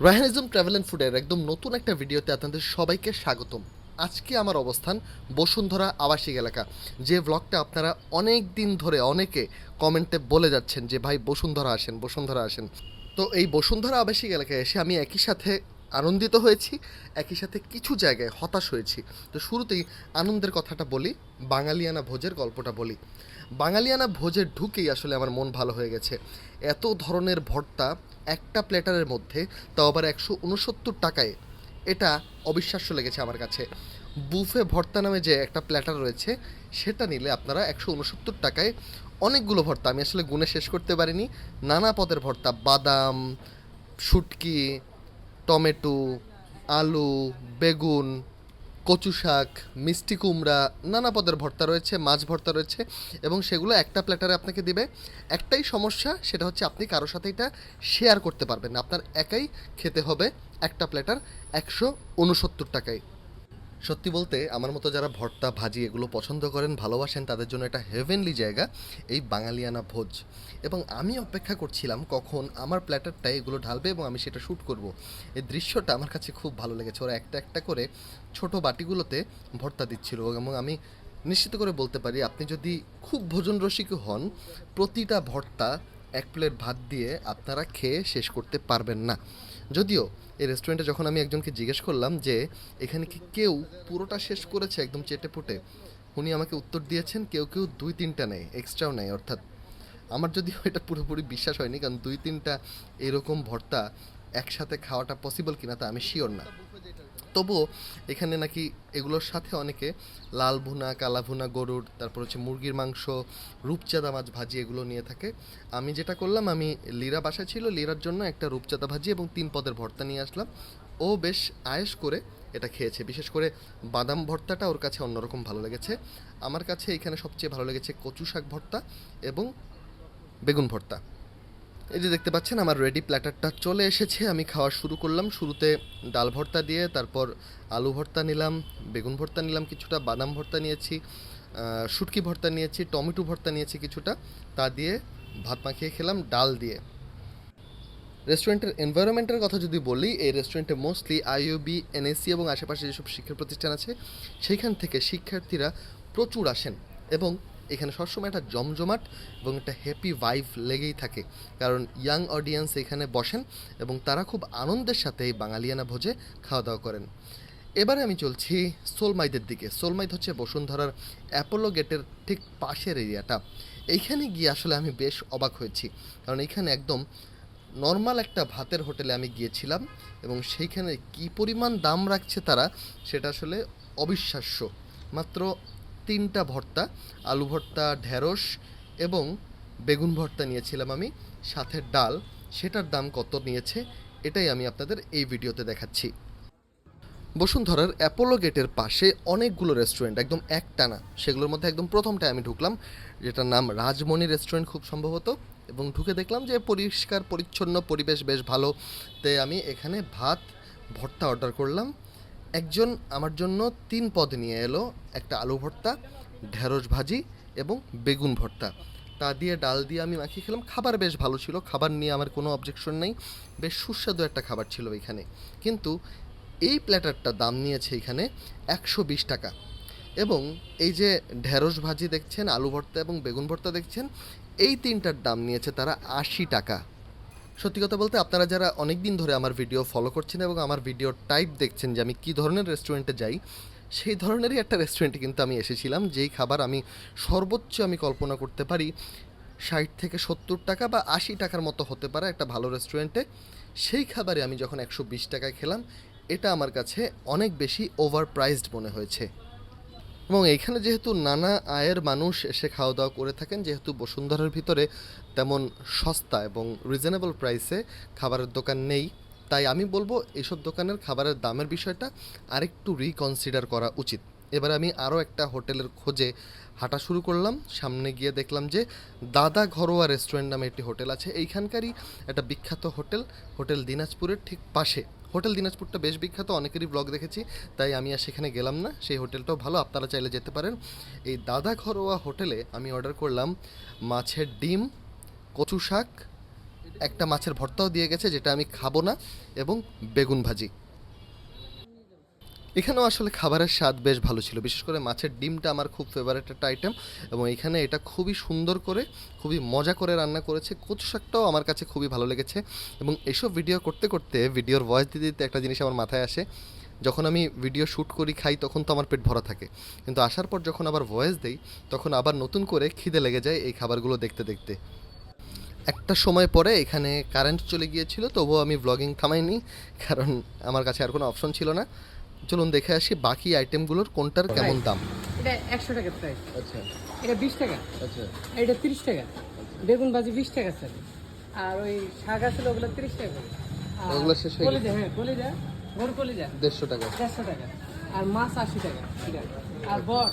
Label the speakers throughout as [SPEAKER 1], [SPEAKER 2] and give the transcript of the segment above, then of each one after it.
[SPEAKER 1] রাহানিজম travel and ফুডের একদম নতুন একটা ভিডিওতে আপনাদের সবাইকে স্বাগতম। আজকে আমার অবস্থান বসুন্ধরা আবাসিক এলাকা। যে ব্লগটা আপনারা অনেক দিন ধরে অনেকে কমেন্টে বলে যাচ্ছেন যে, ভাই, বসুন্ধরা আসেন বসুন্ধরা আসেন। তো এই বসুন্ধরা আবাসিক এলাকায় এসে আমি একই সাথে আনন্দিত হয়েছি, একই সাথে কিছু জায়গায় হতাশ হয়েছি। তো শুরুতেই আনন্দের কথাটা বলি, বাঙালিয়ানা ভোজের গল্পটা বলি। বাঙালিয়ানা ভোজে ঢুকেই আসলে আমার মন ভালো হয়ে গেছে। এত ধরনের ভর্তা একটা প্লেটারের মধ্যে, তাও আবার একশো উনসত্তর টাকায়। এটা অবিশ্বাস্য লেগেছে আমার কাছে। বুফে ভর্তা নামে যে একটা প্ল্যাটার রয়েছে, সেটা নিলে আপনারা একশো উনসত্তর টাকায় অনেকগুলো ভর্তা। আমি আসলে গুণে শেষ করতে পারিনি। নানা পদের ভর্তা, বাদাম, শুটকি, টমেটো, আলু, বেগুন কচু শাক, মিষ্টি কুমড়া, নানা পদের ভর্তা রয়েছে, মাছ ভর্তা রয়েছে এবং সেগুলো একটা প্ল্যাটারে আপনাকে দিবে। একটাই সমস্যা, সেটা হচ্ছে আপনি কারোর সাথে এটা শেয়ার করতে পারবেন আপনার একাই খেতে হবে একটা প্ল্যাটার একশো উনসত্তর টাকায়। সত্যি বলতে আমার মতো যারা ভর্তা, ভাজি এগুলো পছন্দ করেন, ভালোবাসেন, তাদের জন্য এটা হেভেনলি জায়গা, এই বাঙালিয়ানা ভোজ। এবং আমি অপেক্ষা করছিলাম কখন আমার প্ল্যাটারটা এগুলো ঢালবে এবং আমি সেটা শ্যুট করব। এই দৃশ্যটা আমার কাছে খুব ভালো লেগেছে। ওরা একটা একটা করে ছোট বাটিগুলোতে ভর্তা দিচ্ছিল এবং আমি নিশ্চিত করে বলতে পারি, আপনি যদি খুব ভোজন রসিক হন, প্রতিটা ভর্তা এক প্লেট ভাত দিয়ে আপনারা খেয়ে শেষ করতে পারবেন না। যদিও এই রেস্টুরেন্টে যখন আমি একজনকে জিজ্ঞেস করলাম যে, এখানে কি কেউ পুরোটা শেষ করেছে একদম চেটে পুটে উনি আমাকে উত্তর দিয়েছেন, কেউ কেউ দুই তিনটা নেয় এক্সট্রাও নেয়। অর্থাৎ আমার যদিও এটা পুরোপুরি বিশ্বাস হয়নি, কারণ দুই তিনটা এরকম ভর্তা একসাথে খাওয়াটা পসিবল কিনা তা আমি শিওর না। তবুও এখানে নাকি এগুলোর সাথে অনেকে লাল ভুনা, কালা ভুনা, গরুর, তারপর হচ্ছে মুরগির মাংস, রূপচাঁদা মাছ ভাজি এগুলো নিয়ে থাকে। আমি যেটা করলাম, আমি লিরা বাসা ছিল, লিরার জন্য একটা রূপচাঁদা ভাজি এবং তিন পদের ভর্তা নিয়ে আসলাম। ও বেশ আয়েস করে এটা খেয়েছে, বিশেষ করে বাদাম ভর্তাটা ওর কাছে অন্যরকম ভালো লেগেছে। আমার কাছে এখানে সবচেয়ে ভালো লেগেছে কচু শাক ভর্তা এবং বেগুন ভর্তা। এই যে দেখতে পাচ্ছেন, আমার রেডি প্ল্যাটারটা চলে এসেছে। আমি খাওয়া শুরু করলাম। শুরুতে ডাল ভর্তা দিয়ে, তারপর আলু ভর্তা নিলাম, বেগুন ভর্তা নিলাম, কিছুটা বাদাম ভর্তা নিয়েছি শুটকি ভর্তা নিয়েছি, টমেটো ভর্তা নিয়েছি কিছুটা। তা দিয়ে ভাত মাখিয়ে খেলাম, ডাল দিয়ে। রেস্টুরেন্টের এনভায়রনমেন্টের কথা যদি বলি, এই রেস্টুরেন্টে মোস্টলি আইইউবি এনএসসি এবং আশেপাশে যেসব শিক্ষা প্রতিষ্ঠান আছে, সেইখান থেকে শিক্ষার্থীরা প্রচুর আসেন এবং এখানে সবসময় একটা জমজমাট এবং একটা হ্যাপি ভাইভ লেগেই থাকে। কারণ ইয়াং অডিয়েন্স এখানে বসেন এবং তারা খুব আনন্দের সাথে এই বাঙালিয়ানা ভোজে খাওয়া দাওয়া করেন। এবারে আমি চলছি সোলমাইদের দিকে। সোলমাইদ হচ্ছে বসুন্ধরার অ্যাপোলো গেটের ঠিক পাশের এরিয়াটা। এইখানে গিয়ে আসলে আমি বেশ অবাক হয়েছি। কারণ এইখানে একদম নর্মাল একটা ভাতের হোটেলে আমি গিয়েছিলাম এবং সেইখানে কি পরিমাণ দাম রাখছে তারা, সেটা আসলে অবিশ্বাস্য। মাত্র তিনটা ভর্তা, আলু ভর্তা, ঢেঁড়স এবং বেগুন ভর্তা নিয়েছিলাম আমি, সাথে ডাল। সেটার দাম কত নিয়েছে? এটাই আমি আপনাদের এই ভিডিওতে দেখাচ্ছি। বসুন্ধরার অ্যাপোলো গেটের পাশে অনেকগুলো রেস্টুরেন্ট, একদম একটানা, সেগুলোর মধ্যে একদম প্রথমটায় আমি ঢুকলাম, যেটার নাম রাজমণি রেস্টুরেন্ট খুব সম্ভবত, এবং ঢুকে দেখলাম যে পরিষ্কার, পরিচ্ছন্ন পরিবেশ বেশ ভালো তাই আমি এখানে ভাত, ভর্তা অর্ডার করলাম। একজন আমার জন্য তিন পদ নিয়ে এলো, একটা আলু ভর্তা, ঢেঁড়স ভাজি এবং বেগুন ভর্তা। তা দিয়ে ডাল দিয়ে আমি মাখিয়ে খেলাম। খাবার বেশ ভালো ছিল। খাবার নিয়ে আমার কোনো অবজেকশন নেই। বেশ সুস্বাদু একটা খাবার ছিল এখানে। কিন্তু এই প্ল্যাটারটা দাম নিয়েছে এখানে একশো বিশ টাকা। এবং এই যে ঢেঁড়স ভাজি দেখছেন, আলু ভর্তা এবং বেগুন ভর্তা দেখছেন, এই তিনটার দাম নিয়েছে তারা আশি টাকা। সত্যি কথা বলতে আপনারা যারা অনেক দিন ধরে আমার ভিডিও ফলো করছেন এবং আমার ভিডিও টাইপ দেখছেন যে আমি কী ধরনের রেস্টুরেন্টে যাই, সেই ধরনেরই একটা রেস্টুরেন্টে কিন্তু আমি এসেছিলাম, যেই খাবার আমি সর্বোচ্চ আমি কল্পনা করতে পারি ষাট থেকে সত্তর টাকা বা আশি টাকার মতো হতে পারে একটা ভালো রেস্টুরেন্টে সেই খাবারে আমি যখন একশো বিশ টাকায় খেলাম, এটা আমার কাছে অনেক বেশি ওভার প্রাইসড মনে হয়েছে। এবং এখানে যেহেতু নানা আয়ের মানুষ এসে খাওয়া দাওয়া করে থাকেন, যেহেতু বসুন্ধরার ভিতরে তেমন সস্তা এবং রিজনেবল প্রাইসে খাবারের দোকান নেই, তাই আমি বলব এইসব দোকানের খাবারের দামের বিষয়টা আরেকটু রিকনসিডার করা উচিত। এবার আমি আরও একটা হোটেলের খোঁজে হাঁটা শুরু করলাম, সামনে গিয়ে দেখলাম যে দাদা ঘরোয়া রেস্টুরেন্ট নামে একটি হোটেল আছে, এইখানকারই একটা বিখ্যাত হোটেল হোটেল দিনাজপুরের ঠিক পাশে। হোটেল দিনাজপুরটা বেশ বিখ্যাত, অনেকেরই ব্লগ দেখেছি, তাই আমি আর সেখানে গেলাম না। সেই হোটেলটাও ভালো, আপনারা চাইলে যেতে পারেন। এই দাদা ঘরোয়া হোটেলে আমি অর্ডার করলাম মাছের ডিম, কচু শাক, একটা মাছের ভর্তাও দিয়ে গেছে, যেটা আমি খাব না, এবং বেগুন ভাজি। এখানেও আসলে খাবারের স্বাদ বেশ ভালো ছিল। বিশেষ করে মাছের ডিমটা আমার খুব ফেভারেট একটা আইটেম এবং এখানে এটা খুবই সুন্দর করে, খুবই মজা করে রান্না করেছে। কচু শাকটাও আমার কাছে খুবই ভালো লেগেছে এবং এসব ভিডিও করতে করতে ভিডিওর ভয়েস দিতে দিতে একটা জিনিস আমার মাথায় আসে। যখন আমি ভিডিও শ্যুট করি, খাই, তখন তো আমার পেট ভরা থাকে। কিন্তু আসার পর যখন আবার ভয়েস দেই, তখন আবার নতুন করে খিদে লেগে যায় এই খাবারগুলো দেখতে দেখতে। একটা সময় পরে এখানে কারেন্ট চলে গিয়েছিল, তবুও আমি ব্লগিং থামাইনি, কারণ আমার কাছে আর কোনো অপশন ছিল না। চলুন দেখে আসি বাকি আইটেমগুলোর কোনটার কেমন দাম।
[SPEAKER 2] এটা একশো টাকা প্রাইস
[SPEAKER 1] আচ্ছা।
[SPEAKER 2] এটা বিশ টাকা।
[SPEAKER 1] আচ্ছা।
[SPEAKER 2] এটা তিরিশ টাকা। বেগুন ভাজি বিশ টাকা স্যার আর ওই শাক আছে ওগুলো তিরিশ টাকা
[SPEAKER 1] ওগুলো শেষ হয়ে
[SPEAKER 2] কলিজা হ্যাঁ কলিজা গরু কলিজা।
[SPEAKER 1] দেড়শো টাকা।
[SPEAKER 2] দেড়শো টাকা। আর মাছ আশি টাকা আর বট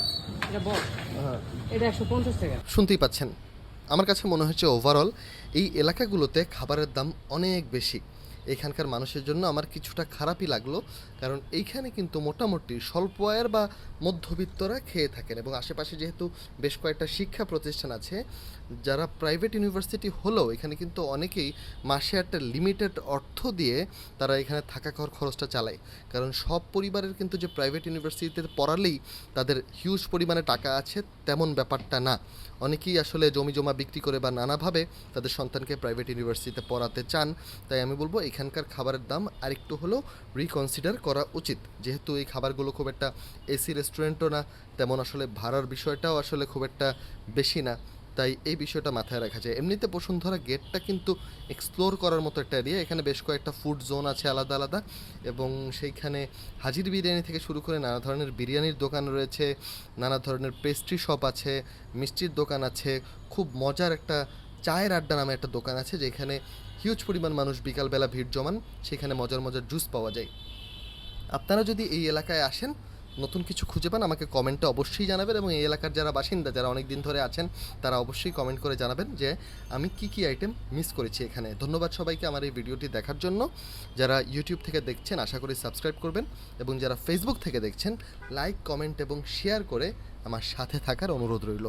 [SPEAKER 2] এটা বট
[SPEAKER 1] হ্যাঁ।
[SPEAKER 2] এটা একশো পঞ্চাশ টাকা।
[SPEAKER 1] শুনতেই পাচ্ছেন। আমার কাছে মনে হচ্ছে ওভারঅল এই এলাকাগুলোতে খাবারের দাম অনেক বেশি। এখানকার মানুষের জন্য আমার কিছুটা খারাপই লাগল, কারণ এইখানে কিন্তু মোটামুটি স্বল্প আয়ের বা মধ্যবিত্তরা খেয়ে থাকেন এবং আশেপাশে যেহেতু বেশ কয়েকটা শিক্ষা প্রতিষ্ঠান আছে, যারা প্রাইভেট ইউনিভার্সিটি হলেও এখানে কিন্তু অনেকেই মাসে একটা লিমিটেড অর্থ দিয়ে তারা এখানে থাকা খাওয়ার খরচটা চালায়। কারণ সব পরিবারের কিন্তু যে প্রাইভেট ইউনিভার্সিটিতে পড়ালেই তাদের হিউজ পরিমাণে টাকা আছে, তেমন ব্যাপারটা না। অনেকেই আসলে জমি জমা বিক্রি করে বা নানাভাবে তাদের সন্তানকে প্রাইভেট ইউনিভার্সিটিতে পড়াতে চান, তাই আমি বলব এখানকার খাবারের দাম আরেকটু হলেও রিকনসিডার করা উচিত। যেহেতু এই খাবারগুলো খুব একটা এসি রেস্টুরেন্টও না, তেমন আসলে ভাড়ার বিষয়টাও আসলে খুব একটা বেশি না। তাই এই বিষয়টা মাথায় রাখা যায়। এমনিতে বসুন্ধরা গেটটা কিন্তু এক্সপ্লোর করার মতো একটা এরিয়া এখানে বেশ কয়েকটা ফুড জোন আছে আলাদা আলাদা এবং সেইখানে হাজির বিরিয়ানি থেকে শুরু করে নানা ধরনের বিরিয়ানির দোকান রয়েছে, নানা ধরনের পেস্ট্রি শপ আছে, মিষ্টির দোকান আছে। খুব মজার একটা চায়ের আড্ডা নামে একটা দোকান আছে যেখানে হিউজ পরিমাণ মানুষ বিকালবেলা ভিড় জমান, সেখানে মজার মজার জুস পাওয়া যায়। আপনারা যদি এই এলাকায় আসেন, নতুন কিছু খুঁজে পান, আমাকে কমেন্টে অবশ্যই জানাবেন এবং এই এলাকার যারা বাসিন্দা, যারা অনেক দিন ধরে আছেন, তারা অবশ্যই কমেন্ট করে জানাবেন যে আমি কি কি আইটেম মিস করেছি এখানে। ধন্যবাদ সবাইকে আমার এই ভিডিওটি দেখার জন্য। যারা ইউটিউব থেকে দেখছেন, আশা করি সাবস্ক্রাইব করবেন এবং যারা ফেসবুক থেকে দেখছেন লাইক কমেন্ট এবং শেয়ার করে আমার সাথে থাকার অনুরোধ রইল।